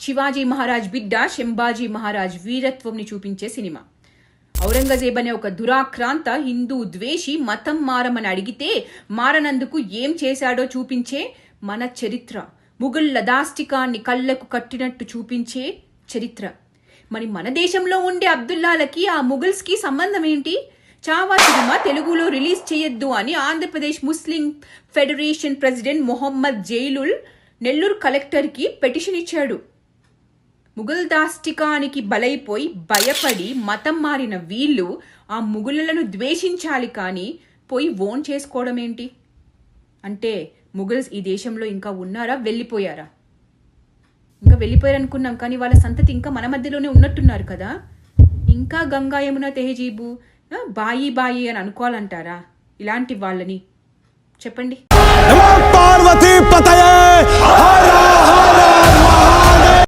శివాజీ మహారాజ్ బిడ్డ శంభాజీ మహారాజ్ వీరత్వంని చూపించే సినిమా. ఔరంగజేబ్ అనే ఒక దురాక్రాంత హిందూ ద్వేషి మతం మారమని అడిగితే మారనందుకు ఏం చేశాడో చూపించే మన చరిత్ర. ముగుళ్ళ దాష్టికాన్ని కళ్ళకు కట్టినట్టు చూపించే చరిత్ర. మరి మన దేశంలో ఉండే అబ్దుల్లాలకి ఆ ముగుల్స్కి సంబంధం ఏంటి? చావా సినిమా తెలుగులో రిలీజ్ చేయొద్దు అని Andhra Pradesh Muslim federation president Mohammed Jailul Nellore కలెక్టర్కి పెటిషన్ ఇచ్చాడు. ముఘల్ దాష్టికానికి బలైపోయి భయపడి మతం మారిన వీళ్ళు ఆ ముగులను ద్వేషించాలి కానీ పోయి ఓన్ చేసుకోవడం ఏంటి అంటే ముఘల్స్ ఈ దేశంలో ఇంకా ఉన్నారా? వెళ్ళిపోయారా? ఇంకా వెళ్ళిపోయారు అనుకున్నాం కానీ వాళ్ళ సంతతి ఇంకా మన మధ్యలోనే ఉన్నట్టున్నారు కదా? ఇంకా గంగా యమున తెహజీబు బాయి బాయి అని అనుకోవాలంటారా? ఇలాంటి వాళ్ళని. చెప్పండి. పార్వతీ